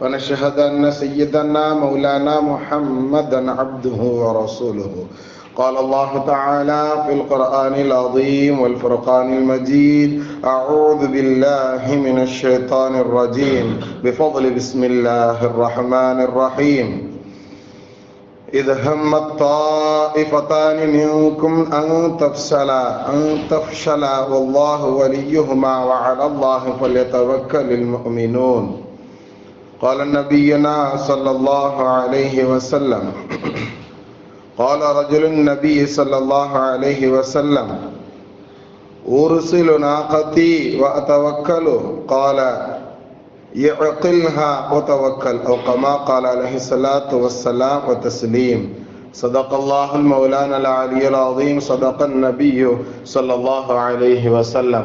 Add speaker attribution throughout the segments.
Speaker 1: ونشهد أن سيدنا مولانا محمدا عبده ورسوله. قال الله تعالى في القرآن العظيم والفرقان المجيد أعوذ بالله من الشيطان الرجيم. بفضل بسم الله الرحمن الرحيم. إذ هم الطائفتان منكم أن تفشلا أن تفشلا والله وليهما وعلى الله فليتوكل المؤمنون. قال نبينا صلى الله عليه وسلم. قال رجل النبي صلى الله عليه وسلم أرسل ناقتي وأتوكل. قال يعقلها وتوكل. أو كما قال عليه الصلاة والسلام وتسليم صدق الله المولانا العلي العظيم صدق النبي صلى الله عليه وسلم.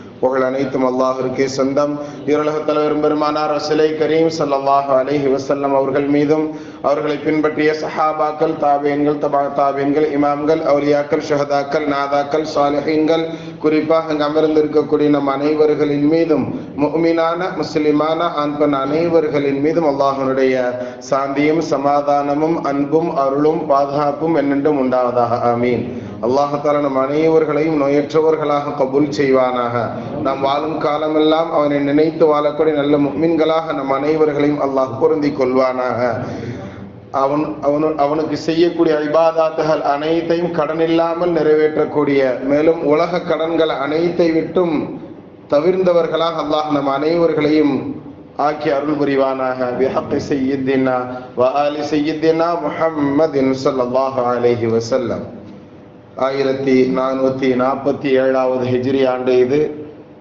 Speaker 1: புகழ் அனைத்தும் அல்லாஹிற்கே சொந்தம். இருலக தலைவர் பெருமானார் ரசலை கரீம் சல்லாஹ் அலஹி வசல்லம் அவர்கள் மீதும் அவர்களை பின்பற்றிய சஹாபாக்கள் தாபியன்கள் தபா தாபியன்கள் இமாம்கள் அவுலியாக்கள் ஷஹதாக்கள் நாதாக்கள் சாலிஹீன்கள் குறிப்பாக அங்கு அமர்ந்திருக்கக்கூடிய நம் அனைவர்களின் மீதும் முஹ்மினான முஸ்லிமான அன்பன் அனைவர்களின் மீதும் அல்லாஹனுடைய சாந்தியும் சமாதானமும் அன்பும் அருளும் பாதுகாப்பும் என்னென்றும் உண்டாவதாக. ஆமீன். அல்லாஹால நம் அனைவர்களையும் நோயற்றவர்களாக கபூல் செய்வானாக. நாம் வாழும் காலமெல்லாம் அவனை நினைத்து வாழக்கூடிய நல்ல முக்மின்களாக நம் அனைவர்களையும் அல்லாஹ் பொருந்தி கொள்வானாக. அவன் அவனு அவனுக்கு செய்யக்கூடிய ஐபாதாத்துகள் அனைத்தையும் கடன் இல்லாமல் நிறைவேற்றக்கூடிய மேலும் உலக கடன்கள் அனைத்தை விட்டும் தவிர்ந்தவர்களாக அல்லாஹ் நம் அனைவர்களையும் ஆக்கி அருள் புரிவானாக. விஹக்கி செய்யித்தினா வ ஆலி செய்யித்தினா முஹம்மதின் ஸல்லல்லாஹு அலைஹி வஸல்லம். ஆயிரத்தி நானூற்றி நாற்பத்தி ஏழாவது ஹிஜ்ரி ஆண்டு இது.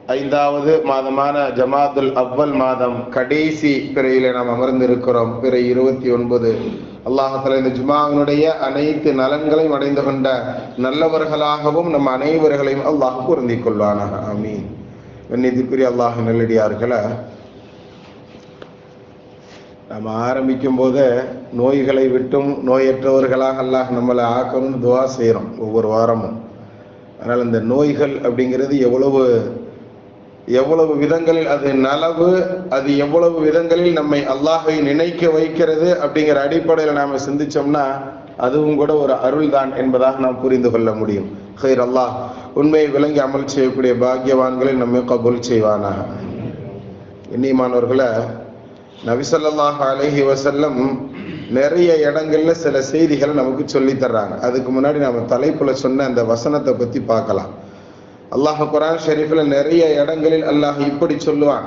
Speaker 1: ஐந்தாவது மாதமான ஜமாத்துல் அவ்வல் மாதம் கடைசி பிறையில நாம் அமர்ந்திருக்கிறோம். பிறை இருபத்தி ஒன்பது. அல்லாஹால இந்த ஜுமாவினுடைய அனைத்து நலன்களையும் அடைந்து கொண்ட நல்லவர்களாகவும் நம் அனைவர்களையும் அல்லாஹ் பொருந்திக் கொள்வானாக. அமீன் வெண்ணிதிக்குரிய அல்லாஹ் நெல்லடியார்களை நம்ம ஆரம்பிக்கும் போதே நோய்களை விட்டும் நோயற்றவர்களாக அல்லாஹ் நம்மளை ஆக்கணும்னு துவா செய்கிறோம் ஒவ்வொரு வாரமும். அதனால் இந்த நோய்கள் அப்படிங்கிறது எவ்வளவு எவ்வளவு விதங்களில் அது நலவு அது எவ்வளவு விதங்களில் நம்மை அல்லாஹை நினைக்க வைக்கிறது அப்படிங்கிற அடிப்படையில் நாம் சிந்திச்சோம்னா அதுவும் கூட ஒரு அருள் தான் என்பதாக நாம் புரிந்து கொள்ள முடியும். ஹைர் அல்லாஹ் உண்மையை விளங்கி அமல் செய்யக்கூடிய பாக்கியவான்களை நம்மை கபுல் செய்வானாக. இன்னிமானவர்களை நபிசல்லாஹ் அலஹி வசல்லம் நிறைய இடங்கள்ல சில செய்திகளை நமக்கு சொல்லி தர்றாங்க. அதுக்கு முன்னாடி நம்ம தலைப்புல சொன்ன அந்த வசனத்தை பத்தி பார்க்கலாம். அல்லாஹ் குரான் ஷெரீஃபில் நிறைய இடங்களில் அல்லாஹ் இப்படி சொல்லுவான்.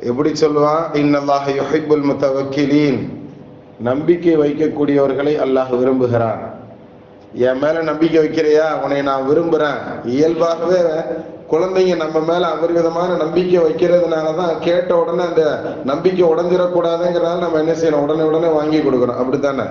Speaker 1: எப்படி சொல்லுவான்? இன்னல்லாஹ் யுஹிப்புல் முத்தவக்கிலீன். நம்பிக்கை வைக்கக்கூடியவர்களை அல்லாஹ் விரும்புகிறான். என் மேல நம்பிக்கை வைக்கிறியா? உன்னை நான் விரும்புறேன். இயல்பாகவே குழந்தைங்க நம்ம மேல அபரிவிதமான நம்பிக்கை வைக்கிறதுனாலதான் கேட்ட உடனே அந்த நம்பிக்கை உடஞ்சிடக்கூடாதுங்கிறதால நம்ம என்ன செய்யணும்? உடனே உடனே வாங்கி கொடுக்குறோம் அப்படித்தானே?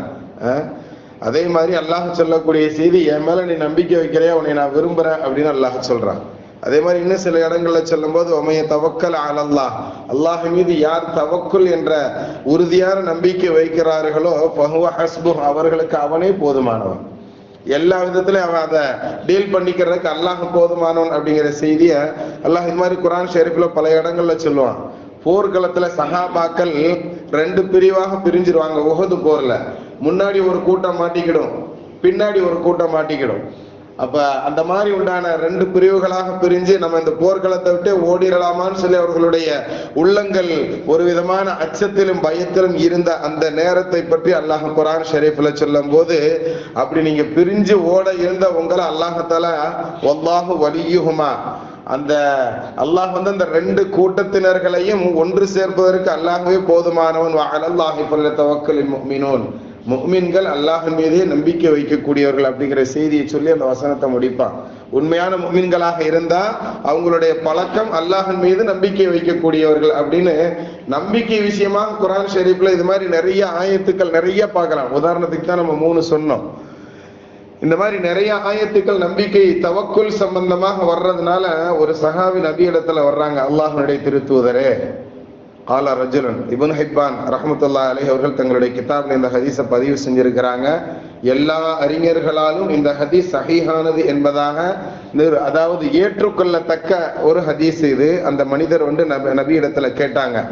Speaker 1: அதே மாதிரி அல்லாஹ் சொல்லக்கூடிய செய்தி என் மேல நீ நம்பிக்கை வைக்கிறியா? உன்னை நான் விரும்புறேன். அப்படின்னு அல்லாஹ் சொல்றான். அதே மாதிரி இன்னும் சில இடங்கள்ல சொல்லும் போது உமைய தவக்கல் ஆலல்லா அல்லாஹ். மீது யார் தவக்குல் என்ற உறுதியான நம்பிக்கை வைக்கிறார்களோ பகுவ ஹஸ்பு அவர்களுக்கு அவனே போதுமானவன். எல்லா விதத்திலையும் அவன் அதை டீல் பண்ணிக்கிறதுக்கு அல்லாஹ் போதுமானவன் அப்படிங்கிற செய்தியை அல்லாஹ் இது மாதிரி குரான் ஷெரீஃபில் பல இடங்கள்ல சொல்லுவான். போர்க்களத்துல சகாபாக்கள் ரெண்டு பிரிவாக பிரிஞ்சிருவாங்க உகது போர்ல. முன்னாடி ஒரு கூட்டம் மாட்டிக்கிடும் பின்னாடி ஒரு கூட்டம் மாட்டிக்கிடும். அப்ப அந்த மாதிரி உண்டான ரெண்டு பிரிவுகளாக பிரிஞ்சு நம்ம இந்த போர்க்களத்தை விட்டு ஓடிடலாமான்னு சொல்லி அவர்களுடைய உள்ளங்கள் ஒரு விதமான அச்சத்திலும் பயத்திலும் இருந்த அந்த நேரத்தை பற்றி அல்லாஹ் குரான் ஷெரீஃபில் சொல்லும் போது அப்படி நீங்க பிரிஞ்சு ஓட இருந்த உங்களை அல்லாஹத்தால ஒல்லாஹு வலியுகுமா அந்த அல்லாஹ் வந்து அந்த ரெண்டு கூட்டத்தினர்களையும் ஒன்று சேர்ப்பதற்கு அல்லாஹ்வே போதுமானவன். அல்லாஹி பல்ல தவக்கலின் மீனோன் முக்மீன்கள் அல்லாஹின் மீதே நம்பிக்கை வைக்கக்கூடியவர்கள் அப்படிங்கிற செய்தியை சொல்லி அந்த வசனத்தை முடிப்பான். உண்மையான முக்மீன்களாக இருந்தா அவங்களுடைய பழக்கம் அல்லாஹின் மீது நம்பிக்கை வைக்கக்கூடியவர்கள் அப்படின்னு நம்பிக்கை விஷயமா குரான் ஷெரீஃப்ல இது மாதிரி நிறைய ஆயத்துக்கள் நிறைய பார்க்கலாம். உதாரணத்துக்கு தான் நம்ம மூணு சொன்னோம். இந்த மாதிரி நிறைய ஆயத்துக்கள் நம்பிக்கை தவக்குல் சம்பந்தமாக வர்றதுனால ஒரு சகாவி நபி இடத்துல வர்றாங்க அல்லாஹனுடைய திருத்துவதரே காலா ரஜுலன் இபுன் ஹிப்பான் ரஹமத்துல்லா அலி அவர்கள் தங்களுடைய கிதாபில் இந்த ஹதீஸை பதிவு செஞ்சிருக்கிறாங்க. எல்லா அறிஞர்களாலும் இந்த ஹதீஸ் சஹீஹானது என்பதாக அதாவது ஏற்றுக்கொள்ளத்தக்க ஒரு ஹதீஸ் இது. அந்த மனிதர் வந்து நபி நபி இடத்துல கேட்டாங்க.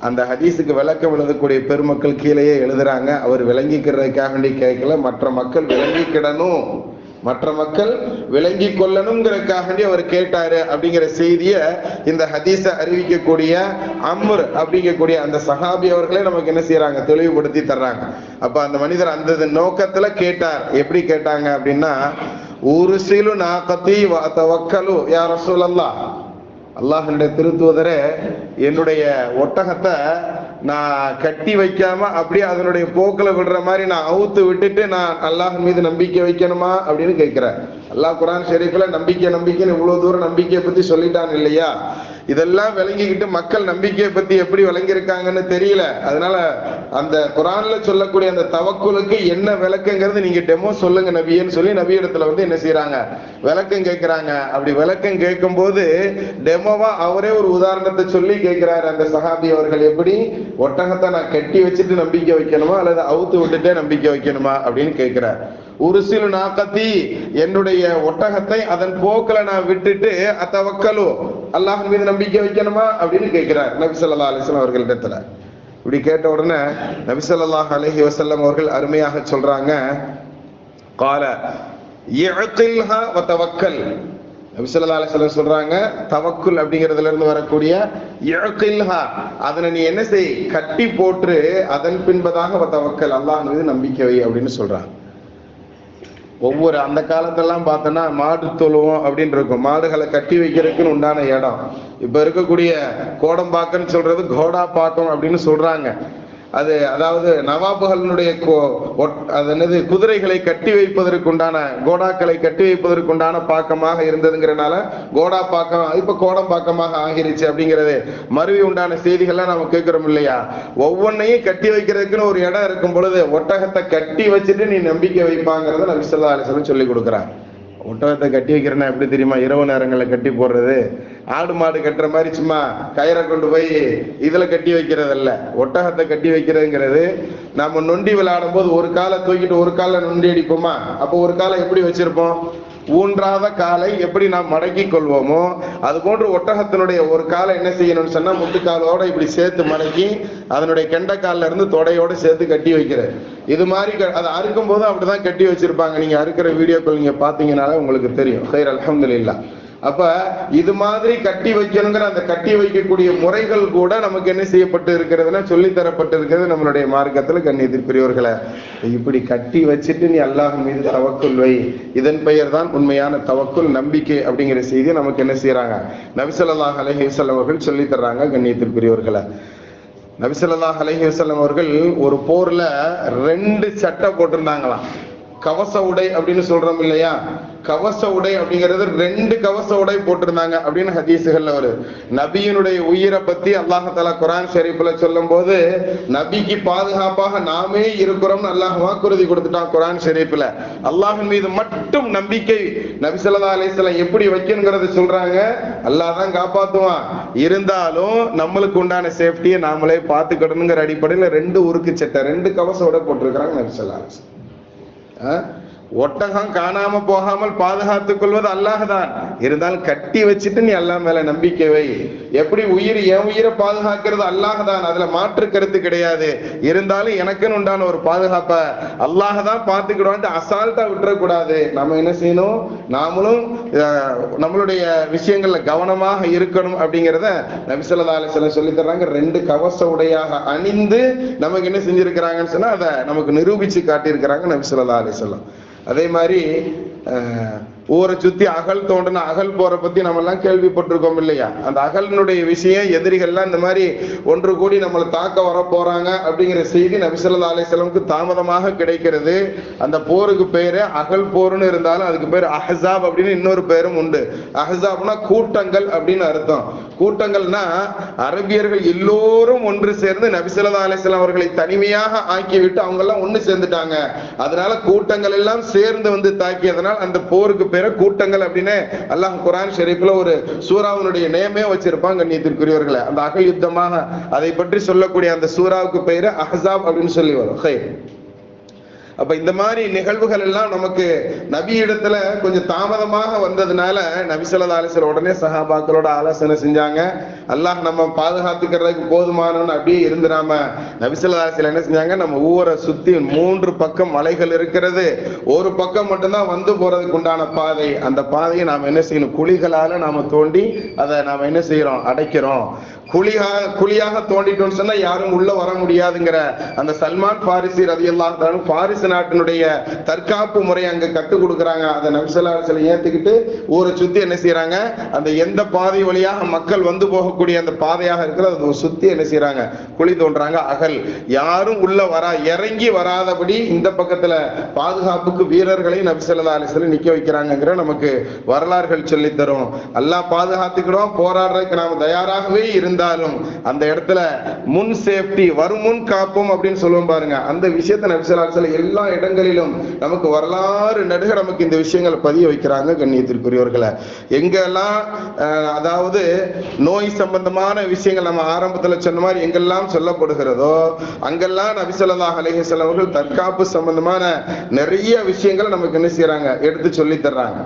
Speaker 1: அந்த ஹதீஸுக்கு விளக்கம் எழுதக்கூடிய பெருமக்கள் கீழேயே எழுதுறாங்க. அவர் விளங்கிக்கிறதுக்காக வேண்டி கேட்கல. மற்ற மக்கள் விளங்கிக்கிடணும். மற்ற மக்கள் விளங்கி கொள்ளணுங்கிறதுக்காக அவர் கேட்டாரு அப்படிங்கிற செய்தியை இந்த ஹதீஸை அறிவிக்கக்கூடிய அம்ர் அப்படிங்கக்கூடிய அந்த சஹாபி அவர்களே நமக்கு என்ன செய்யறாங்க தெளிவுபடுத்தி தர்றாங்க. அப்ப அந்த மனிதர் அந்த நோக்கத்துல கேட்டார். எப்படி கேட்டாங்க அப்படின்னா ஒரு சிலு நாக்கத்தி தவக்கலு யார் ரசூலல்லாஹ். அல்லாஹனுடைய திருத்துவதரே என்னுடைய ஒட்டகத்தை நான் கட்டி வைக்காம அப்படியே அதனுடைய போக்கில் விடுற மாதிரி நான் அவுத்து விட்டுட்டு நான் அல்லாஹ் மீது நம்பிக்கை வைக்கணுமா அப்படின்னு கேட்கிறேன் அல்லாஹ் குரான் ஷெரீஃபில் நம்பிக்கை நம்பிக்கைன்னு இவ்வளவு தூரம் நம்பிக்கையை பத்தி சொல்லிட்டான் இல்லையா? இதெல்லாம் விளங்கிக்கிட்டு மக்கள் நம்பிக்கையை பத்தி எப்படி விளங்கியிருக்காங்கன்னு தெரியல. அதனால அந்த குரான்ல சொல்லக்கூடிய அந்த தவக்குலுக்கு என்ன விளக்குங்கிறது நீங்க டெமோ சொல்லுங்க நபியன்னு சொல்லி நபி இடத்துல வந்து என்ன செய்யறாங்க விளக்கம் கேட்கிறாங்க அப்படி விளக்கம் கேட்கும் போது டெமோவா அவரே ஒரு உதாரணத்தை சொல்லி கேட்கிறாரு அந்த சஹாபி அவர்கள் எப்படி? ஒட்டகத்தை நான் கட்டி வச்சுட்டு நம்பிக்கை வைக்கணுமா? அல்லது அவுத்து விட்டுட்டே நம்பிக்கை வைக்கணுமா? அப்படின்னு கேட்கிறார் ஒரு சில நாக்கத்தி என்னுடைய ஒட்டகத்தை அதன் போக்கில நான் விட்டுட்டு அத்தவக்கலு அல்லாஹ் மீது நம்பிக்கை வைக்கணுமா? அப்படின்னு கேட்கிறார் நபி ஸல்லல்லாஹு அவர்கள் வஸல்லம் அவர்களிடத்துல இப்படி கேட்ட உடனே நபி ஸல்லல்லாஹு அலைஹி அவர்கள் அருமையாக சொல்றாங்க கால இஅகில்ஹா வ தவக்கல் நபி ஸல்லல்லாஹு சொல்றாங்க தவக்குல் அப்படிங்கிறதுல இருந்து வரக்கூடிய இழக்கில்ஹா அதனை நீ என்ன செய்? கட்டி போட்டு அதன் பின்பதாக வ தவக்கல் அல்லாஹ் மீது நம்பிக்கை வை அப்படின்னு சொல்றாங்க. ஒவ்வொரு அந்த காலத்தெல்லாம் பார்த்தோன்னா மாடு தொழுவோம் அப்படின்னு இருக்கும். மாடுகளை கட்டி வைக்கிறதுக்குன்னு உண்டான இடம். இப்ப இருக்கக்கூடிய கோடம்பாக்கன்னு சொல்றது கோடா பாக்கம் அப்படின்னு சொல்றாங்க. அது அதாவது நவாபுகளுடைய கோ- ஒட்- அது என்னது குதிரைகளை கட்டி வைப்பதற்கு உண்டான கோடாக்களை கட்டி வைப்பதற்குண்டான பாக்கமாக இருந்ததுங்கிறனால கோடா பாக்கம் இப்ப கோடம் பாக்கமாக ஆகிருச்சு அப்படிங்கிறது மருவி உண்டான செய்திகள்லாம் நம்ம கேட்கிறோம் இல்லையா? ஒவ்வொன்றையும் கட்டி வைக்கிறதுக்குன்னு ஒரு இடம் இருக்கும் பொழுது ஒட்டகத்தை கட்டி வச்சுட்டு நீ நம்பிக்கை வைப்பாங்கிறத நான் ஸல்லல்லாஹு சொல்லி கொடுக்குறாங்க ஒட்டகத்தை கட்டி வைக்கிறேன்னா எப்படி தெரியுமா? இரவு நேரங்களில் கட்டி போடுறது. ஆடு மாடு கட்டுற மாதிரி சும்மா கயிறை கொண்டு போய் இதுல கட்டி வைக்கிறதல்ல. ஒட்டகத்தை கட்டி வைக்கிறதுங்கிறது நம்ம நொண்டி விளையாடும் போது ஒரு காலை தூக்கிட்டு ஒரு காலை நொண்டி அடிப்போமா? அப்போ ஒரு காலை எப்படி வச்சிருப்போம்? ஊன்றாத காலை எப்படி நாம் மடக்கி கொள்வோமோ அது போன்று ஒட்டகத்தினுடைய ஒரு காலை என்ன செய்யணும்னு சொன்னா முட்டுக்காலோட இப்படி சேர்த்து மடக்கி அதனுடைய கெண்டைக்கால்ல இருந்து தொடையோட சேர்த்து கட்டி வைக்கிறது. இது மாதிரி க- அதை அறுக்கும் போது அப்படிதான் கட்டி வச்சிருப்பாங்க. நீங்க அறுக்கிற வீடியோக்கள் நீங்க பாத்தீங்கன்னாலே உங்களுக்கு தெரியும். சரி அல்ஹம்துலில்லாஹ் அப்ப இது மாதிரி கட்டி வைக்கணுங்கிற அந்த கட்டி வைக்கக்கூடிய முறைகள் கூட நமக்கு என்ன செய்யப்பட்டு இருக்கிறதுனா சொல்லி தரப்பட்டு இருக்கிறது நம்மளுடைய மார்க்கத்துல கண்ணியத்திற்குரியவர்களை இப்படி கட்டி வச்சுட்டு நீ அல்லாஹ் மீது தவக்குல் வை. இதன் பெயர் தான் உண்மையான தவக்குல் நம்பிக்கை அப்படிங்கிற செய்தியை நமக்கு என்ன செய்யறாங்க நபிசல்லாஹ் அலைஹி அவர்கள் சொல்லி தர்றாங்க கண்ணியத்திற்குரியவர்களை நபிசல்லாஹ் அலஹிசல்லம் அவர்கள் ஒரு போர்ல ரெண்டு சட்டை போட்டிருந்தாங்களாம். கவச உடை அப்படின்னு சொல்றோம் இல்லையா? கவச உடை அப்படிங்கிறது ரெண்டு கவச உடை போட்டிருந்தாங்க அப்படின்னு ஹதீசுகள்ல வருது நபியினுடைய உயிரை பத்தி அல்லாஹால குரான் ஷெரீஃப்ல சொல்லும் போது நபிக்கு பாதுகாப்பாக நாமே இருக்கிறோம்னு அல்லாஹ் வாக்குறுதி கொடுத்துட்டான் குரான் ஷெரீஃப்ல. அல்லாஹின் மீது மட்டும் நம்பிக்கை நபி ஸல்லல்லாஹு அலிஸ்லாம் எப்படி வைக்கணுங்கிறத சொல்றாங்க அல்லாஹ் தான் காப்பாத்துவான். இருந்தாலும் நம்மளுக்கு உண்டான சேஃப்டியை நாமளே பார்த்துக்கணுங்கிற அடிப்படையில ரெண்டு உருக்கு சட்டை ரெண்டு கவச உடை போட்டிருக்கிறாங்க நபி சொல்லா அலைஹி ஒட்டகம் காணாம போகாமல் பாதுகாத்துக் கொள்வது அல்லாஹ்தான். இருந்தாலும் கட்டி வச்சுட்டு நீ அல்லாஹ் மேல நம்பிக்கை வை. எப்படி உயிர் என் உயிரை பாதுகாக்கிறது அல்லாஹ்தான். அதுல மாற்று கருத்து கிடையாது. இருந்தாலும் எனக்குன்னு உண்டான ஒரு பாதுகாப்ப அல்லாஹ் தான் பார்த்துக்கிடுவான்ட்டு அசால்ட்டா விட்டுறக்கூடாது. நம்ம என்ன செய்யணும்? நாமளும் அஹ், நம்மளுடைய விஷயங்கள்ல கவனமாக இருக்கணும் அப்படிங்கிறத நபிசல்லா அலிஸ்லாம் சொல்லி தர்றாங்க. ரெண்டு கவச உடையாக அணிந்து நமக்கு என்ன செஞ்சிருக்கிறாங்கன்னு சொன்னா அதை நமக்கு நிரூபிச்சு காட்டியிருக்கிறாங்க நபிசல்லா அலிஸ்லாம் அதே மாதிரி ஊரை சுத்தி அகல் தோண்டின அகல் போற பத்தி நம்ம எல்லாம் கேள்விப்பட்டிருக்கோம் இல்லையா? அந்த அகலினுடைய விஷயம் எதிரிகள்லாம் இந்த மாதிரி ஒன்று கூடி நம்மளை தாக்க வர போறாங்க அப்படிங்கிற செய்தி நபிசல்லா அலிசலமுக்கு தாமதமாக கிடைக்கிறது. அந்த போருக்கு பேரு அகல் போர்னு இருந்தாலும் அதுக்கு பேர் அஹசாப் அப்படின்னு இன்னொரு பேரும் உண்டு. அஹசாப்னா கூட்டங்கள் அப்படின்னு அர்த்தம். கூட்டங்கள்னா அரபியர்கள் எல்லோரும் ஒன்று சேர்ந்து நபிசல்லா அலிஸ்லாம் அவர்களை தனிமையாக ஆக்கிவிட்டு அவங்க எல்லாம் ஒண்ணு சேர்ந்துட்டாங்க. அதனால கூட்டங்கள் எல்லாம் சேர்ந்து வந்து தாக்கியதனால் அந்த போருக்கு பேரை கூட்டங்கள் அப்படின்னு அல்லாஹ் குரான் ஷெரீஃப்ல ஒரு சூறாவினுடைய நேமே வச்சிருப்பாங்க கண்ணியத்திற்குரியவர்களை அந்த அகல் யுத்தமாக அதை பற்றி சொல்லக்கூடிய அந்த சூறாவுக்கு பெயர் அஹசாப் அப்படின்னு சொல்லி வரும். ஹை. அப்ப இந்த மாதிரி நிகழ்வுகள் எல்லாம் நமக்கு நபி இடத்துல கொஞ்சம் தாமதமாக வந்ததுனால நபிசல்லா ஸல்லல்லாஹு உடனே சஹாபாக்களோட ஆலோசனை செஞ்சாங்க. அல்லாஹ் நம்ம பாதுகாத்துக்கிறதுக்கு போதுமானன்னு அப்படியே இருந்துடாம நாம ஸல்லல்லாஹு என்ன செஞ்சாங்க? நம்ம ஊரை சுத்தி மூன்று பக்கம் மலைகள் இருக்கிறது. ஒரு பக்கம் மட்டும்தான் வந்து போறதுக்கு உண்டான பாதை. அந்த பாதையை நாம என்ன செய்யணும்? குழிகளால நாம தோண்டி அதை நாம என்ன செய்யறோம்? அடைக்கிறோம். குழியா குழியாக தோண்டிட்டோம்னு சொன்னா யாரும் உள்ள வர முடியாதுங்கிற அந்த சல்மான் பாரிசி ரதி அல்லாஹாலும் பாரிசு நாட்டினுடைய தற்காப்பு முறை அங்க கற்றுக் கொடுக்குறாங்க. அதை நபிசல்லாசில ஏத்துக்கிட்டு ஊரை சுத்தி என்ன செய்யறாங்க அந்த எந்த பாதை வழியாக மக்கள் வந்து போகக்கூடிய அந்த பாதையாக இருக்கிற அதை சுத்தி என்ன செய்யறாங்க குழி தோன்றாங்க. அகல். யாரும் உள்ள வரா இறங்கி வராதபடி இந்த பக்கத்துல பாதுகாப்புக்கு வீரர்களை நபிசல்லா அலிஸ்ல நிக்க வைக்கிறாங்கிற நமக்கு வரலாறுகள் சொல்லி தரும். எல்லாம் பாதுகாத்துக்கிறோம் போராடுறதுக்கு நாம தயாராகவே இருந்து இருந்தாலும் அந்த இடத்துல முன் சேஃப்டி வரும் முன் காப்போம் அப்படின்னு சொல்லுவோம் பாருங்க. அந்த விஷயத்தை நபிசல்லாசில எல்லா இடங்களிலும் நமக்கு வரலாறு நடுக நமக்கு இந்த விஷயங்களை பதிய வைக்கிறாங்க கண்ணியத்திற்குரியவர்களை. எங்கெல்லாம் அஹ், அதாவது நோய் சம்பந்தமான விஷயங்கள் நம்ம ஆரம்பத்துல சொன்ன மாதிரி எங்கெல்லாம் சொல்லப்படுகிறதோ அங்கெல்லாம் நபிசல்லா அலைஹிஸ்ஸலாம் அவர்கள் தற்காப்பு சம்பந்தமான நிறைய விஷயங்களை நமக்கு என்ன செய்யறாங்க எடுத்து சொல்லி தர்றாங்க.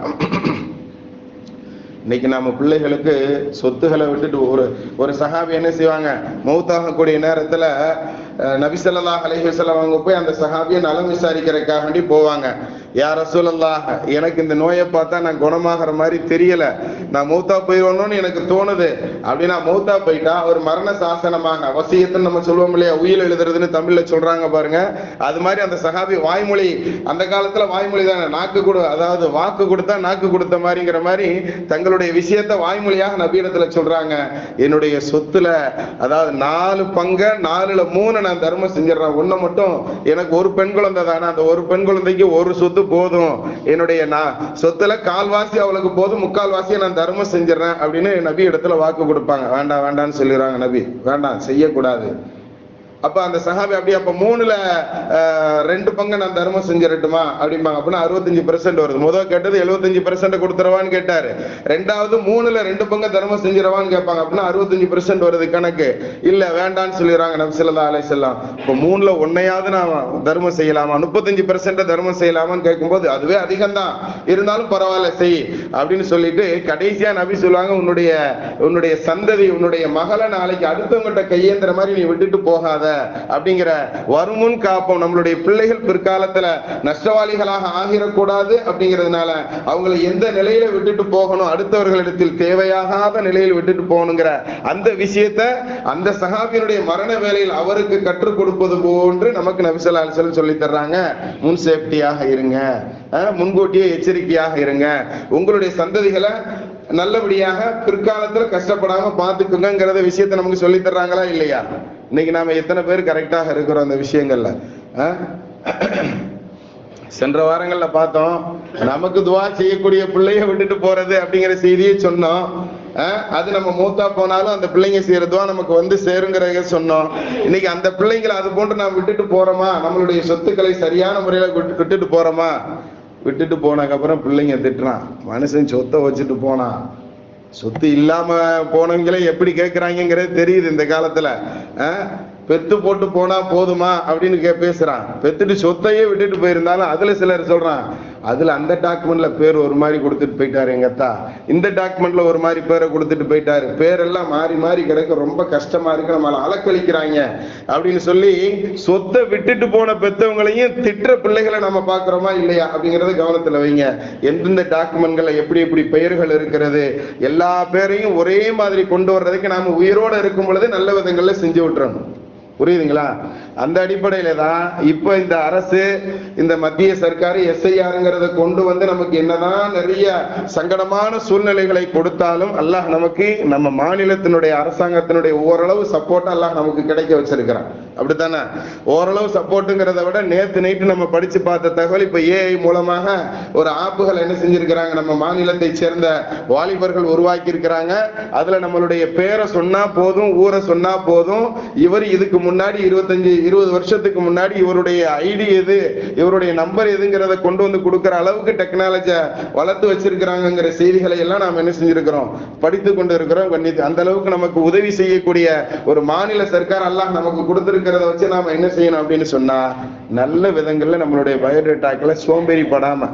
Speaker 1: இன்னைக்கு நம்ம பிள்ளைகளுக்கு சொத்துகளை விட்டுட்டு ஒரு ஒரு சகாபி என்ன செய்வாங்க? மௌத்தாகக்கூடிய நேரத்துல நபிசல்லா நபி அவங்க போய் அந்த சஹாபியை நலம் விசாரிக்கிறதுக்காக வேண்டி போவாங்க. யார் ரசூலல்லாஹ் எனக்கு இந்த நோயை பார்த்தா நான் குணமாகிற மாதிரி தெரியல. நான் மௌத்தா போயிடணும்னு எனக்கு தோணுது. அப்படின்னா மௌத்தா போயிட்டா ஒரு மரண சாசனமாக வசியத்துன்னு நம்ம சொல்லுவோம் இல்லையா? உயிர் எழுதுறதுன்னு தமிழ்ல சொல்றாங்க பாருங்க. அது மாதிரி அந்த சஹாபி வாய்மொழி அந்த காலத்துல வாய்மொழி தானே? நாக்கு கொடு அதாவது வாக்கு கொடுத்தா நாக்கு கொடுத்த மாதிரிங்கிற மாதிரி தங்களுடைய விஷயத்த வாய்மொழியாக நவீனத்துல சொல்றாங்க. என்னுடைய சொத்துல அதாவது நாலு பங்க நாலுல மூணு நான் தர்மம் செஞ்சிடறேன். ஒண்ணு மட்டும் எனக்கு ஒரு பெண் குழந்தை தானே. அந்த ஒரு பெண் குழந்தைக்கு ஒரு சொத்து போதும். என்னுடைய நான் சொத்துல கால்வாசி அவளுக்கு போதும். முக்கால் வாசியை நான் தர்மம் செஞ்சிடறேன் அப்படின்னு நபி இடத்துல வாக்கு கொடுப்பாங்க. வேண்டாம் வேண்டாம்னு சொல்லிடுறாங்க நபி. வேண்டாம் செய்யக்கூடாது. அப்ப அந்த சஹாபி அப்படி அப்ப மூணுல ரெண்டு பங்கு நான் தர்மம் செஞ்சிடட்டுமா அப்படிம்பாங்க. அப்படின்னா அறுபத்தஞ்சு பெர்சென்ட் வருது. முதல் கேட்டது எழுபத்தஞ்சு பெர்சென்ட் கொடுத்துருவான்னு கேட்டாரு. ரெண்டாவது மூணுல ரெண்டு பங்கு தர்மம் செஞ்சிடவான்னு கேட்பாங்க. அப்படின்னா அறுபத்தஞ்சு பெர்சென்ட் வருது கணக்கு. இல்ல வேண்டான்னு சொல்லிடுறாங்க நபிசல்லா அலை செல்லாம் இப்ப மூணுல ஒன்னையாவது நான் தர்மம் செய்யலாமா? முப்பத்தஞ்சு பெர்சென்ட் தர்மம் செய்யலாமான்னு கேட்கும்போது அதுவே அதிகம் தான் இருந்தாலும் பரவாயில்ல செய். அப்படின்னு சொல்லிட்டு கடைசியா நபி சொல்லுவாங்க உன்னுடைய உன்னுடைய சந்ததி உன்னுடைய மகளை நாளைக்கு அடுத்தவங்கிட்ட கையேந்திர மாதிரி நீ விட்டுட்டு போகாத. அப்படிங்கிற வருமுன் காப்போம். நம்மளுடைய பிள்ளைகள் பிற்காலத்துல நஷ்டவாளிகளாக ஆகிடக்கூடாது அப்படிங்கிறதுனால அவங்களை எந்த நிலையில விட்டுட்டு போகணும்? அடுத்தவர்களிடத்தில் தேவையாகாத நிலையில் விட்டுட்டு போகணுங்கிற அந்த விஷயத்த அந்த சகாபியனுடைய மரண வேலையில் அவருக்கு கற்றுக் கொடுப்பது போன்று நமக்கு நபிசல்லா அலிசல்லம் சொல்லி தர்றாங்க. முன் சேஃப்டியாக இருங்க. முன்கூட்டியே எச்சரிக்கையாக இருங்க. உங்களுடைய சந்ததிகளை நல்லபடியாக பிற்காலத்துல கஷ்டப்படாம பாத்துக்குங்கிறத விஷயத்த நமக்கு சொல்லி தர்றாங்களா இல்லையா? இன்னைக்கு நாம எத்தனை பேர் கரெக்டாக இருக்கிறோம் அந்த விஷயங்கள்ல? சென்ற வாரங்கள்ல பார்த்தோம் நமக்கு துவா செய்யக்கூடிய பிள்ளைய விட்டுட்டு போறது அப்படிங்கிற செய்தியை சொன்னோம். அது நம்ம மூத்தா போனாலும் அந்த பிள்ளைங்க செய்யறதுவா நமக்கு வந்து சேருங்கிறத சொன்னோம். இன்னைக்கு அந்த பிள்ளைங்களை அது போன்று நாம் விட்டுட்டு போறோமா? நம்மளுடைய சொத்துக்களை சரியான முறையில விட்டு- விட்டுட்டு போறோமா? விட்டுட்டு போனதுக்கப்புறம் பிள்ளைங்க திட்டுறான். மனுஷன் சொத்தை வச்சுட்டு போனான். சொத்து இல்லாம போனவங்களே எப்படி கேக்குறாங்கிறது தெரியுது இந்த காலத்துல. பெத்து போட்டு போனா போதுமா அப்படின்னு கே பேசுறான். பெத்துட்டு சொத்தையே விட்டுட்டு போயிருந்தாலும் அதுல சிலர் சொல்றான் அதுல அந்த டாக்குமெண்ட்ல பேர் ஒரு மாதிரி கொடுத்துட்டு போயிட்டாரு எங்க அத்தா. இந்த டாக்குமெண்ட்ல ஒரு மாதிரி பேரை கொடுத்துட்டு போயிட்டாரு. பேரெல்லாம் மாறி மாறி கிடக்க. ரொம்ப கஷ்டமா இருக்கு. நம்மளை அலக்களிக்கிறாங்க அப்படின்னு சொல்லி சொத்தை விட்டுட்டு போன பெத்தவங்களையும் திட்டுற பிள்ளைகளை நம்ம பாக்குறோமா இல்லையா? அப்படிங்கறத கவனத்துல வைங்க. எந்தெந்த டாக்குமெண்ட்ல எப்படி எப்படி பெயர்கள் இருக்கிறது? எல்லா பேரையும் ஒரே மாதிரி கொண்டு வர்றதுக்கு நாம உயிரோட இருக்கும் பொழுது நல்ல விதங்கள்ல செஞ்சு விட்டுறணும். புரியுதுங்களா? அந்த அடிப்படையில தான் இப்போ இந்த அரசு இந்த மத்திய சர்க்கார் எஸ்ஐஆருங்கிறத கொண்டு வந்து நமக்கு என்னதான் நிறைய சங்கடமான சூழ்நிலைகளை கொடுத்தாலும் அல்லாஹ் நமக்கு நம்ம மாநிலத்தினுடைய அரசாங்கத்தினுடைய ஓரளவு சப்போர்ட் அல்லாஹ் நமக்கு கிடைக்க வச்சிருக்கிறான். அப்படித்தானே? ஓரளவு சப்போர்ட்டுங்கிறத விட நேத்து நைட்டு நம்ம படிச்சு பார்த்த தகவல் இப்ப ஏஐ மூலமாக ஒரு ஆப்புகள் என்ன செஞ்சிருக்கிறாங்க? நம்ம மாநிலத்தை சேர்ந்த வாலிபர்கள் உருவாக்கி இருக்கிறாங்க அதுல நம்மளுடைய பேரை சொன்னா போதும் ஊரை சொன்னா போதும் இவர் இதுக்கு முன்னாடி இருபத்தஞ்சு இருபது வருஷத்துக்கு முன்னாடி இவருடைய ஐடி எது இவருடைய நம்பர் எதுங்கிறத கொண்டு வந்து கொடுக்குற அளவுக்கு டெக்னாலஜியை வளர்த்து வச்சிருக்கிறாங்கிற செய்திகளை எல்லாம் நாம் என்ன செஞ்சிருக்கிறோம்? படித்து கொண்டு இருக்கிறோம் அந்த அளவுக்கு நமக்கு உதவி செய்யக்கூடிய ஒரு மாநில சர்க்கார் எல்லாம் நமக்கு கொடுத்திருக்கிறத வச்சு நாம என்ன செய்யணும் அப்படின்னு சொன்னா நல்ல விதங்கள்ல நம்மளுடைய பயோடேட்டாக்களை சோம்பேறி படாம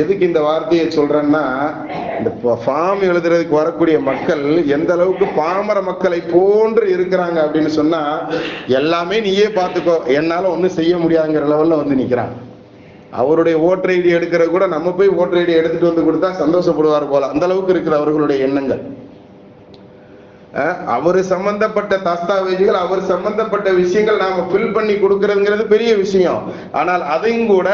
Speaker 1: எதுக்கு இந்த வார்த்தையை சொல்றேன்னா இந்த ஃபார்ம் எழுதுறதுக்கு வரக்கூடிய மக்கள் எந்த அளவுக்கு பாமர மக்களை போன்று இருக்கிறாங்க அப்படின்னு சொன்னா எல்லாமே நீயே பார்த்துக்கோ என்னால ஒண்ணும் செய்ய முடியாதுங்கிற லெவல்ல வந்து நிக்கிறான். அவருடைய ஓட்டர் ஐடி எடுக்கிற கூட நம்ம போய் ஓட்டர் ஐடி எடுத்துட்டு வந்து கொடுத்தா சந்தோஷப்படுவார் போல. அந்த அளவுக்கு இருக்கிற அவர்களுடைய எண்ணங்கள். அவரு சம்பந்தப்பட்ட தஸ்தாவேஜுகள் அவர் சம்பந்தப்பட்ட விஷயங்கள் நாம ஃபில் பண்ணி கொடுக்கறதுங்கிறது பெரிய விஷயம். ஆனால் அதையும் கூட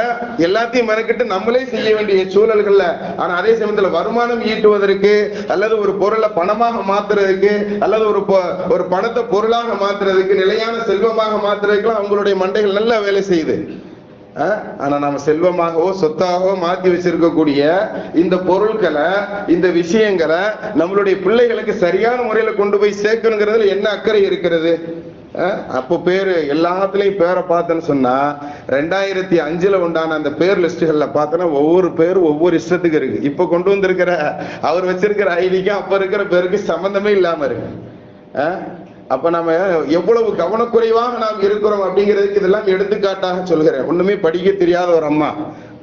Speaker 1: எல்லாத்தையும் மெனக்கிட்டு நம்மளே செய்ய வேண்டிய சூழல்கள்ல ஆனா அதே சமயத்துல வருமானம் ஈட்டுவதற்கு அல்லது ஒரு பொருளை பணமாக மாத்துறதுக்கு அல்லது ஒரு ஒரு பணத்தை பொருளாக மாத்துறதுக்கு நிலையான செல்வமாக மாத்துறதுக்குலாம் அவங்களுடைய மண்டைகள் நல்லா வேலை செய்யுது. அஹ் ஆனா நம்ம செல்வமாகவோ சொத்தாகவோ மாத்தி வச்சிருக்கக்கூடிய இந்த பொருட்களை இந்த விஷயங்களை நம்மளுடைய பிள்ளைகளுக்கு சரியான முறையில கொண்டு போய் சேர்க்கணுங்கிறதுல என்ன அக்கறை இருக்கிறது? அப்போ பேரு எல்லாத்துலயும் பேரை பார்த்தேன்னு சொன்னா ரெண்டாயிரத்தி அஞ்சுல உண்டான அந்த பேர் லிஸ்டுகள்ல பார்த்தோன்னா ஒவ்வொரு பேரும் ஒவ்வொரு இஷ்டத்துக்கு இருக்கு. இப்ப கொண்டு வந்திருக்கிற அவர் வச்சிருக்கிற ஐடிக்கும் அப்ப இருக்கிற பேருக்கு சம்பந்தமே இல்லாம இருக்கு. அஹ் அப்ப நம்ம எவ்வளவு கவனக்குறைவாக நாம் இருக்கிறோம் அப்படிங்கிறதுக்கு இதெல்லாம் எடுத்துக்காட்டாக சொல்கிறேன். ஒண்ணுமே படிக்க தெரியாத ஒரு அம்மா.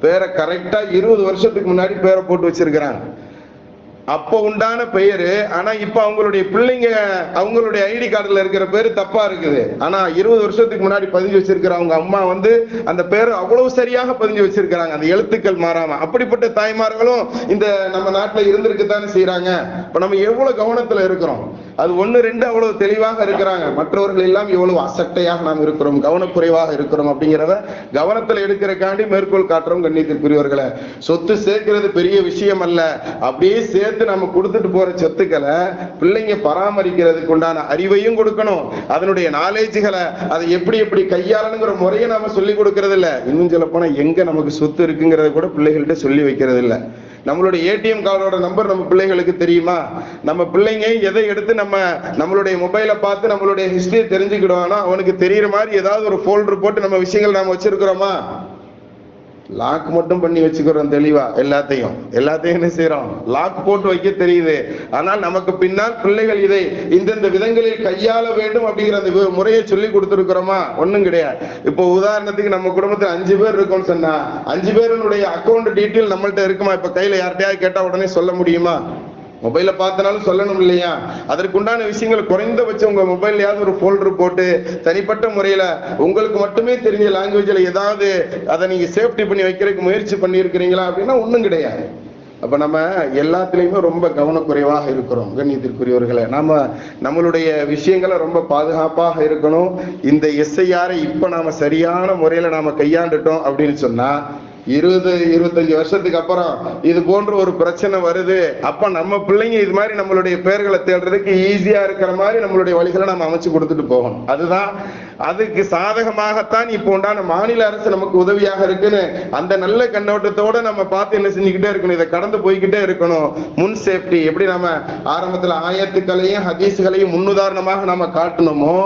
Speaker 1: பேரை கரெக்டா இருபது வருஷத்துக்கு முன்னாடி பேரை போட்டு வச்சிருக்கிறாங்க. அப்போ உண்டான பெயரு ஆனா இப்ப அவங்களுடைய பிள்ளைங்க அவங்களுடைய ஐடி கார்டுல இருக்கிற பேரு தப்பா இருக்குது. ஆனா இருபது வருஷத்துக்கு முன்னாடி பதிஞ்சு வச்சிருக்கிற அவங்க அம்மா வந்து அந்த பேரு அவ்வளவு சரியாக பதிஞ்சு வச்சிருக்கிறாங்க. அந்த எழுத்துக்கள் மாறாம. அப்படிப்பட்ட தாய்மார்களும் இந்த நம்ம நாட்டுல இருந்திருக்குத்தானே செய்யறாங்க இப்ப நம்ம எவ்வளவு கவனத்துல இருக்கிறோம். அது ஒன்னு ரெண்டு அவ்வளவு தெளிவாக இருக்கிறாங்க. மற்றவர்கள் எல்லாம் எவ்வளவு அசட்டையாக நாம் இருக்கிறோம் கவனக்குறைவாக இருக்கிறோம் அப்படிங்கிறத கவனத்துல எடுக்கிறக்காண்டி மேற்கோள் காட்டுறோம் கண்ணியத்திற்குரியவர்களை. சொத்து சேர்க்கிறது பெரிய விஷயம் அல்ல அப்படியே சேர்த்து நம்ம கொடுத்துட்டு போற சொத்துக்களை பிள்ளைங்க பராமரிக்கிறதுக்கு உண்டான அறிவையும் கொடுக்கணும். அதனுடைய நாலேஜுகளை அதை எப்படி எப்படி கையாளணுங்கிற முறையை நாம சொல்லி கொடுக்கறது இல்ல இன்னும் சொல்ல போனா எங்க நமக்கு சொத்து இருக்குங்கிறத கூட பிள்ளைகள்கிட்ட சொல்லி வைக்கிறது இல்ல நம்மளுடைய ஏடிஎம் கார்டோட நம்பர் நம்ம பிள்ளைகளுக்கு தெரியுமா? நம்ம பிள்ளைங்க எதை எடுத்து நம்ம நம்மளுடைய மொபைலை பார்த்து நம்மளுடைய ஹிஸ்டரியை தெரிஞ்சுக்கிடுவானோ அவனுக்கு தெரியுற மாதிரி ஏதாவது ஒரு ஃபோல்டர் போட்டு நம்ம விஷயங்கள் நாம வச்சிருக்கிறோமா? லாக் மட்டும் பண்ணி வச்சுக்கிறோம் தெளிவா எல்லாத்தையும். எல்லாத்தையும் என்ன செய்யறோம் லாக் போட்டு வைக்க தெரியுது. ஆனால் நமக்கு பின்னால் பிள்ளைகள் இதை இந்தந்த விதங்களில் கையாள வேண்டும் அப்படிங்கிற அந்த வி- முறையை சொல்லி கொடுத்துருக்கிறோமா? ஒண்ணும் கிடையாது. இப்போ உதாரணத்துக்கு நம்ம குடும்பத்துல அஞ்சு பேர் இருக்கோம்னு சொன்னா அஞ்சு பேருடைய அக்கௌண்ட் டீட்டெயில் நம்மள்ட்ட இருக்குமா? இப்ப கையில யார்கிட்டயாவது கேட்டா உடனே சொல்ல முடியுமா? மொபைல பார்த்தனாலும் சொல்லணும் இல்லையா? அதற்குண்டான விஷயங்கள் குறைந்தபட்சம் உங்க மொபைல்லையாவது ஒரு ஃபோல்டர் போட்டு தனிப்பட்ட முறையில உங்களுக்கு மட்டுமே தெரிஞ்ச லாங்குவேஜ்ல ஏதாவது அதை நீங்க சேஃப்டி பண்ணி வைக்கிறதுக்கு முயற்சி பண்ணியிருக்கிறீங்களா அப்படின்னா ஒன்றும் கிடையாது. அப்ப நம்ம எல்லாத்துலயுமே ரொம்ப கவனக்குறைவாக இருக்கிறோம் கண்ணியத்திற்குரியவர்களை. நாம நம்மளுடைய விஷயங்களை ரொம்ப பாதுகாப்பாக இருக்கணும். இந்த எஸ்ஐஆரை இப்ப நாம சரியான முறையில நாம கையாண்டுட்டோம் அப்படின்னு சொன்னா இருபது இருபத்தஞ்சு வருஷத்துக்கு அப்புறம் இது போன்ற ஒரு பிரச்சனை வருது. அப்ப நம்ம பிள்ளைங்க இது மாதிரி நம்மளுடைய பெயர்களை தேடுறதுக்கு ஈஸியா இருக்கிற மாதிரி நம்மளுடைய வழிகளை நம்ம அமைச்சு கொடுத்துட்டு போகணும். அதுதான் அதுக்கு சாதகமாகத்தான் இப்போ உண்டான மாநில அரசு நமக்கு உதவியாக இருக்குன்னு அந்த நல்ல கண்ணோட்டத்தோட நம்ம பார்த்து என்ன செஞ்சுக்கிட்டே இருக்கணும். இதை கடந்து போய்கிட்டே இருக்கணும். முன் சேஃப்டி எப்படி நம்ம ஆரம்பத்துல ஆயத்துக்களையும் ஹதீஸுகளையும் முன்னுதாரணமாக நாம காட்டணுமோ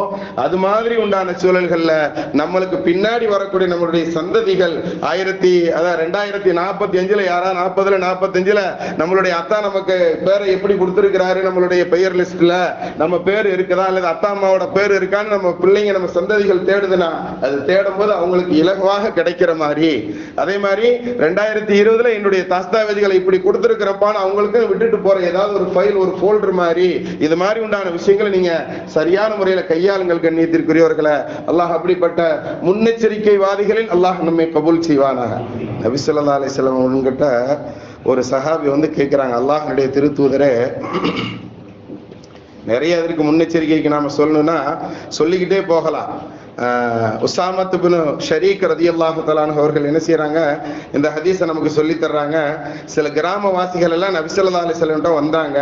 Speaker 1: அது மாதிரி உண்டான சூழல்கள்ல நம்மளுக்கு பின்னாடி வரக்கூடிய நம்மளுடைய சந்ததிகள் ஆயிரத்தி அதான் ரெண்டாயிரத்தி நாற்பத்தி அஞ்சுல யாரா நாற்பதுல நாற்பத்தஞ்சுல நம்மளுடைய அத்தா நமக்கு பேரை எப்படி கொடுத்துருக்கிறாரு நம்மளுடைய பெயர் லிஸ்ட்ல? நம்ம பேர் இருக்குதா? அல்லது அத்தா அம்மாவோட பேர் இருக்கான்னு நம்ம பிள்ளைங்க நம்ம சந்ததிகள் தேடுதுன்னா அது தேடும் போது அவங்களுக்கு இலகுவாக கிடைக்கிற மாதிரி. அதே மாதிரி ரெண்டாயிரத்தி இருபதுல என்னுடைய தஸ்தாவேஜுகளை இப்படி கொடுத்துருக்கிறப்பான்னு அவங்களுக்கு விட்டுட்டு போற ஏதாவது ஒரு ஃபைல் ஒரு ஃபோல்டர் மாதிரி இது மாதிரி உண்டான விஷயங்களை நீங்க சரியான முறையில கையாளுங்கள் கண்ணியத்திற்குரியவர்களை. அல்லாஹ் அப்படிப்பட்ட முன்னெச்சரிக்கைவாதிகளில் அல்லாஹ் நம்மை கபூல் செய்வானாக. நபிசல்லா ஸல்லல்லாஹு அலைஹி ஒரு சஹாபி வந்து கேட்கிறாங்க அல்லாஹனுடைய திருத்தூதரே நிறைய இதற்கு முன்னெச்சரிக்கைக்கு நாம சொல்லணும்னா சொல்லிக்கிட்டே போகலாம். ஆஹ், பின் ஷரீக் ரதியல்லாஹு தலான் அவர்கள் என்ன செய்யறாங்க இந்த ஹதீஸை நமக்கு சொல்லி தர்றாங்க. சில கிராமவாசிகள் எல்லாம் நபிசல்லா அலிஸ்வலம் வந்தாங்க.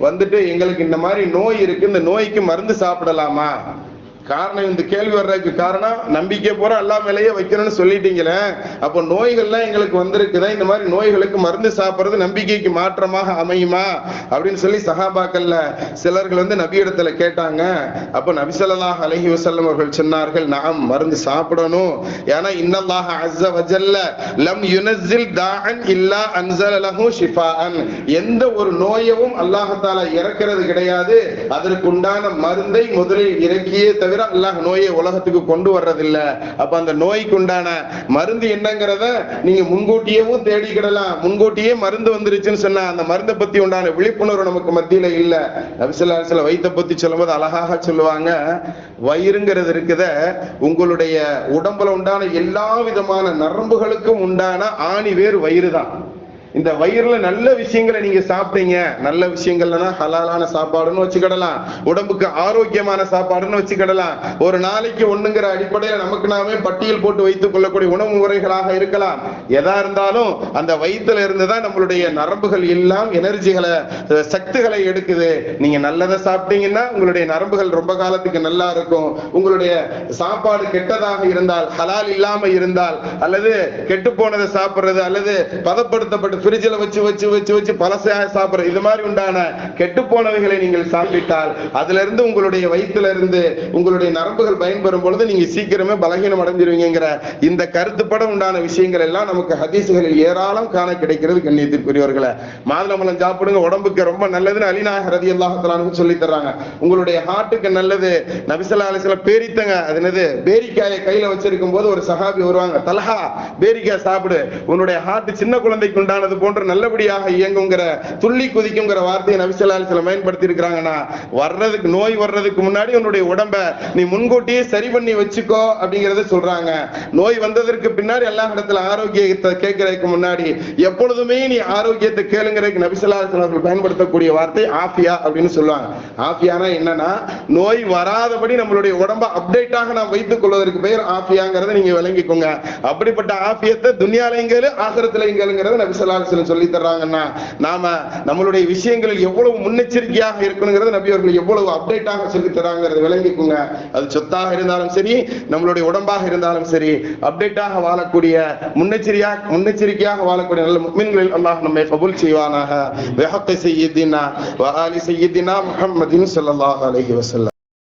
Speaker 1: வந்துட்டு எங்களுக்கு இந்த மாதிரி நோய் இருக்கு இந்த நோய்க்கு மருந்து சாப்பிடலாமா? காரணம் இந்த கேள்வி வர்றதுக்கு காரணம் நம்பிக்கை பூரா எல்லா மேலேயே வைக்கணும்னு சொல்லிட்டீங்களே. அப்போ நோய்கள்லாம் எங்களுக்கு வந்திருக்குதா? இந்த மாதிரி நோய்களுக்கு மருந்து சாப்பிடுறது நம்பிக்கைக்கு மாற்றமாக அமையுமா? அப்படின்னு சொல்லி சஹாபாக்கள்ல சிலர்கள் வந்து நபியிடத்துல கேட்டாங்க. அப்போ நபிசல்லாஹ் அலஹி வசல்லம் அவர்கள் சொன்னார்கள் நாம் மருந்து சாப்பிடணும். ஏன்னா இன்னல்லாஹ் அஸ்ஸ வஜல்ல லம் யுனஸ்ஸில் தாஅன் இல்லா அன்ஸல லஹு ஷிஃபாஅன். எந்த ஒரு நோயவும் அல்லாஹ் தஆலா இறக்கிறது கிடையாது. அதற்கு உண்டான மருந்தை முதலில் இறக்கியே தவிர அல்லாஹ் நோயை உலகத்துக்கு கொண்டு வர்றதில்ல. அப்ப அந்த நோய்க்கு உண்டான மருந்து என்னங்கிறத நீங்க முன்கூட்டியேவும் தேடிக்கிடலாம். முன்கூட்டியே மருந்து வந்துருச்சுன்னு சொன்னா அந்த மருந்தை பத்தி உண்டான விழிப்புணர்வு நமக்கு மத்தியில இல்ல. நபிசல்லா சில வயித்தை பத்தி சொல்லும்போது அழகாக சொல்லுவாங்க வயிறுங்கிறது இருக்குத உங்களுடைய உடம்புல உண்டான எல்லா விதமான நரம்புகளுக்கும் உண்டான ஆணி வேறு வயிறு தான் இந்த வயிறுல நல்ல விஷயங்களை நீங்க சாப்பிட்டீங்க. நல்ல விஷயங்கள்னா ஹலாலான சாப்பாடுன்னு வச்சுக்கிடலாம். உடம்புக்கு ஆரோக்கியமான சாப்பாடுன்னு வச்சுக்கிடலாம். ஒரு நாளைக்கு ஒண்ணுங்கிற அடிப்படையில நமக்கு நாமே பட்டியல் போட்டு வைத்துக் கொள்ளக்கூடிய உணவு முறைகளாக இருக்கலாம். எதா இருந்தாலும் அந்த வயிற்றுல இருந்து தான் நம்மளுடைய நரம்புகள் எல்லாம் எனர்ஜிகளை சக்திகளை எடுக்குது. நீங்க நல்லதை சாப்பிட்டீங்கன்னா உங்களுடைய நரம்புகள் ரொம்ப காலத்துக்கு நல்லா இருக்கும். உங்களுடைய சாப்பாடு கெட்டதாக இருந்தால் ஹலால் இல்லாம இருந்தால் அல்லது கெட்டு போனதை சாப்பிடுறது அல்லது பதப்படுத்தப்பட்டு பிரிட்ஜில் வச்சு வச்சு வச்சு வச்சு பழசையாக சாப்பிட்ற இது மாதிரி உண்டான கெட்டு போனவைகளை நீங்கள் சாப்பிட்டால் அதுல இருந்து உங்களுடைய வயிற்றுல இருந்து உங்களுடைய நரம்புகள் பயன்பெறும் பொழுது நீங்க சீக்கிரமே பலகீனம் அடைஞ்சிருவீங்கிற இந்த கருத்துப்படம் உண்டான விஷயங்கள் எல்லாம் நமக்கு ஹதீசுகளில் ஏராளம் காண கிடைக்கிறது கண்ணியத்திற்குரியவர்களை. மாதுளம்பழம் சாப்பிடுங்க உடம்புக்கு ரொம்ப நல்லதுன்னு அலிநாயக ரதி அல்லாஹலானு சொல்லி தர்றாங்க. உங்களுடைய ஹார்ட்டுக்கு நல்லது நபிசல்லா அலிஸ்லாம் பேரித்தங்க அது என்னது பேரிக்காயை கையில வச்சிருக்கும் போது ஒரு சஹாபி வருவாங்க தலஹா பேரிக்காய் சாப்பிடு உன்னுடைய ஹார்ட் சின்ன குழந்தைக்கு உண்டானது அது போன்ற நல்லபடியாக இயங்குங்கிற துள்ளி குதிக்குங்கிற வார்த்தையை நபிசல்லா சில பயன்படுத்தி இருக்கிறாங்கன்னா வர்றதுக்கு நோய் வர்றதுக்கு முன்னாடி உன்னுடைய உடம்ப நீ முன்கூட்டியே சரி பண்ணி வச்சுக்கோ அப்படிங்கறத சொல்றாங்க. நோய் வந்ததற்கு பின்னாடி எல்லா இடத்துல ஆரோக்கியத்தை கேட்கறதுக்கு முன்னாடி எப்பொழுதுமே நீ ஆரோக்கியத்தை கேளுங்கிறதுக்கு நபிசல்லா அவர்கள் பயன்படுத்தக்கூடிய வார்த்தை ஆஃபியா அப்படின்னு சொல்லுவாங்க. ஆஃபியானா என்னன்னா நோய் வராதபடி நம்மளுடைய உடம்ப அப்டேட்டாக நாம் வைத்துக் கொள்வதற்கு பெயர் ஆஃபியாங்கிறத நீங்க விளங்கிக்கோங்க. அப்படிப்பட்ட ஆஃபியத்தை துன்யாலைங்கலு ஆசிரத்திலைங்கலுங்கிறத நபிசல்லாஸ்லம் சொல்லி தர்றாங்கன்னா நாம நம்மளுடைய விஷயங்களில் எவ்வளவு முன்னெச்சரிக்கையாக இருக்கணுங்கிறது நபி அவர்கள் எவ்வளவு அப்டேட்டாக சொல்லி தராங்கிறத விளங்கிக்குங்க. அது சொத்தாக இருந்தாலும் சரி நம்மளுடைய உடம்பாக இருந்தாலும் சரி அப்டேட்டாக வாழக்கூடிய முன்னெச்சரியா முன்னெச்சரிக்கையாக வாழக்கூடிய நல்ல முக்மின்களில் அல்லாஹ் நம்மை கபூல் செய்வானாக. வெஹக்க செய்யதினா வ ஆலி செய்யதினா முஹம்மதின் ஸல்லல்லாஹு அலைஹி வஸல்லம்.